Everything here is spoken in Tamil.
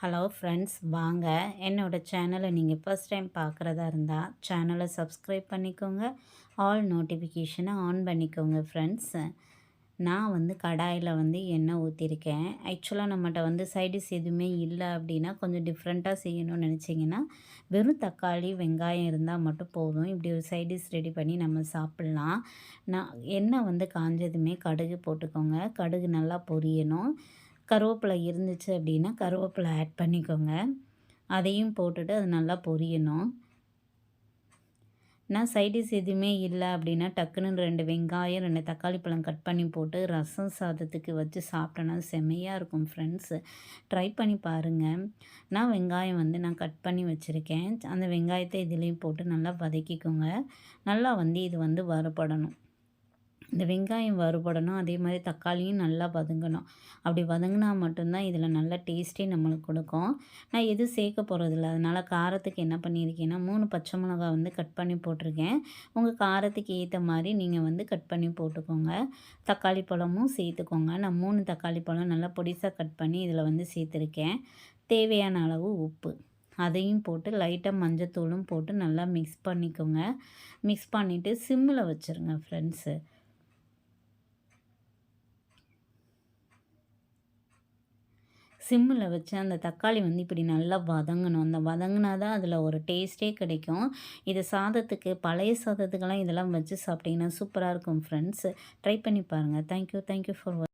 ஹலோ ஃப்ரெண்ட்ஸ் வாங்க. என்னோடய சேனலை நீங்கள் ஃபஸ்ட் டைம் பார்க்குறதா இருந்தால் சேனலை சப்ஸ்கிரைப் பண்ணிக்கோங்க. ஆல் நோட்டிஃபிகேஷனை ஆன் பண்ணிக்கோங்க ஃப்ரெண்ட்ஸ் நான் வந்து கடாயில் வந்து எண்ணெய் ஊற்றிருக்கேன் ஆக்சுவலாக நம்மகிட்ட வந்து சைடிஸ் எதுவுமே இல்லை அப்படின்னா கொஞ்சம் டிஃப்ரெண்ட்டாக செய்யணும்னு நினச்சிங்கன்னா வெறும் தக்காளி வெங்காயம் இருந்தால் மட்டும் போதும். இப்படி ஒரு சைடிஸ் ரெடி பண்ணி நம்ம சாப்பிட்லாம். நான் எண்ணெய் வந்து காஞ்சதுமே கடுகு போட்டுக்கோங்க. கடுகு நல்லா பொரியணும். கருவேப்பிலை இருந்துச்சு அப்படின்னா கருவேப்பிலை ஆட் பண்ணிக்கோங்க. அதையும் போட்டுட்டு அது நல்லா பொரியணும். நான் சைடிஸ் எதுவுமே இல்லை அப்படின்னா டக்குன்னு ரெண்டு வெங்காயம் ரெண்டு தக்காளி பழம் கட் பண்ணி போட்டு ரசம் சாதத்துக்கு வச்சு சாப்பிட்டோன்னா செம்மையாக இருக்கும் ஃப்ரெண்ட்ஸு ட்ரை பண்ணி பாருங்கள் நான் வெங்காயம் வந்து நான் கட் பண்ணி வச்சுருக்கேன். அந்த வெங்காயத்தை இதுலேயும் போட்டு நல்லா வதக்கிக்கோங்க. நல்லா வந்து இது வந்து வறுபடணும். இந்த வெங்காயம் வறுபடணும் அதே மாதிரி தக்காளியும் நல்லா வதங்கணும். அப்படி வதங்கினா மட்டும்தான் இதில் நல்ல டேஸ்ட்டே நம்மளுக்கு கொடுக்கும். நான் எதுவும் சேர்க்க போகிறதில்ல அதனால் காரத்துக்கு என்ன பண்ணியிருக்கேன்னா மூணு பச்சை மிளகா வந்து கட் பண்ணி போட்டிருக்கேன். உங்கள் காரத்துக்கு ஏற்ற மாதிரி நீங்கள் வந்து கட் பண்ணி போட்டுக்கோங்க. தக்காளி பழமும் சேர்த்துக்கோங்க. நான் மூணு தக்காளி பழம் நல்லா பொடிசாக கட் பண்ணி இதில் வந்து சேர்த்துருக்கேன். தேவையான அளவு உப்பு. அதையும் போட்டு லைட்டாக மஞ்சத்தூளும் போட்டு நல்லா மிக்ஸ் பண்ணிக்கோங்க. மிக்ஸ் பண்ணிவிட்டு சிம்மில் வச்சுருங்க ஃப்ரெண்ட்ஸு சிம்மில் வச்சு அந்த தக்காளி வந்து இப்படி நல்லா வதங்கணும். அந்த வதங்கினா தான் அதில் ஒரு டேஸ்ட்டே கிடைக்கும். இது சாதத்துக்கு பழைய சாதத்துக்கெல்லாம் இதெல்லாம் வச்சு சாப்பிட்டிங்கன்னா சூப்பராக இருக்கும் ஃப்ரெண்ட்ஸ் ட்ரை பண்ணி பாருங்கள் தேங்க்யூ தேங்க்யூ ஃபார்